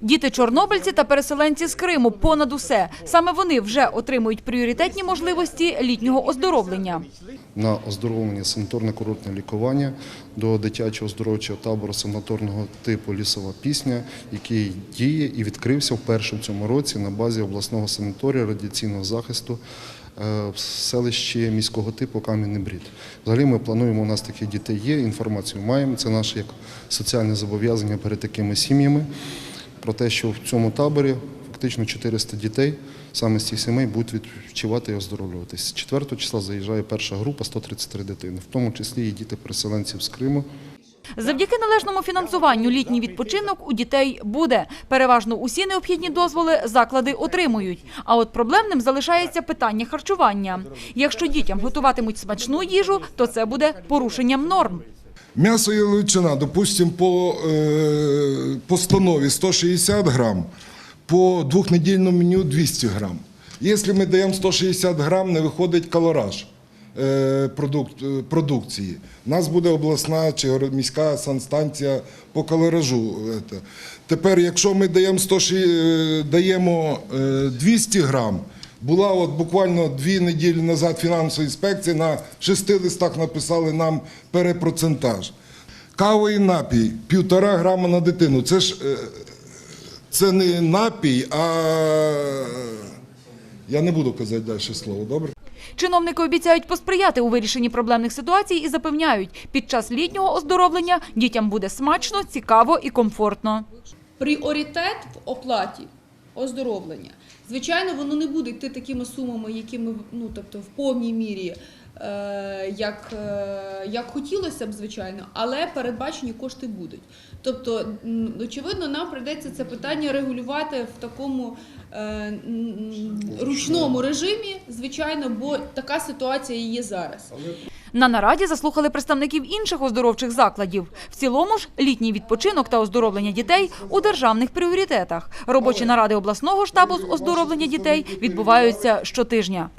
Діти чорнобильці та переселенці з Криму понад усе. Саме вони вже отримують пріоритетні можливості літнього оздоровлення. на оздоровлення санаторно-курортне лікування до дитячого оздоровчого табору санаторного типу Лісова пісня, який діє і відкрився в цьому році на базі обласного санаторію радіаційного захисту в селищі міського типу Кам'яний Брід. Взагалі ми плануємо, у нас таких дітей є, інформацію маємо. Це наше як соціальне зобов'язання перед такими сім'ями про те, що в цьому таборі фактично 400 дітей саме з цих сімей будуть відпочивати і оздоровлюватися. З 4 числа заїжджає перша група 133 дитини, в тому числі і діти переселенців з Криму. Завдяки належному фінансуванню літній відпочинок у дітей буде. Переважно усі необхідні дозволи заклади отримують. А от проблемним залишається питання харчування. Якщо дітям готуватимуть смачну їжу, то це буде порушенням норм. М'ясо яловичина, допустим, по е, постанові 160 грам, по двохнедільному меню 200 грам. Якщо ми даємо 160 грам, не виходить калораж продукції. У нас буде обласна чи міська санстанція по калоражу. Тепер, якщо ми даємо, 160, е, даємо е, 200 грам, була от буквально дві неділі назад фінансова інспекція на шести листах написали нам перепроцентаж. Кавовий напій півтора грама на дитину. Це ж е, це не напій, а я не буду казати далі слово, добре? Чиновники обіцяють посприяти у вирішенні проблемних ситуацій і запевняють, під час літнього оздоровлення дітям буде смачно, цікаво і комфортно. пріоритет в оплаті оздоровлення. Звичайно, воно не буде йти такими сумами, якими ну тобто в повній мірі, е, як, е, як хотілося б, звичайно, але передбачені кошти будуть. Тобто, очевидно, нам прийдеться це питання регулювати в такому е, ручному режимі, звичайно, бо така ситуація і є зараз. На нараді заслухали представників інших оздоровчих закладів. В цілому ж літній відпочинок та оздоровлення дітей у державних пріоритетах. Робочі наради обласного штабу з оздоровлення дітей відбуваються щотижня.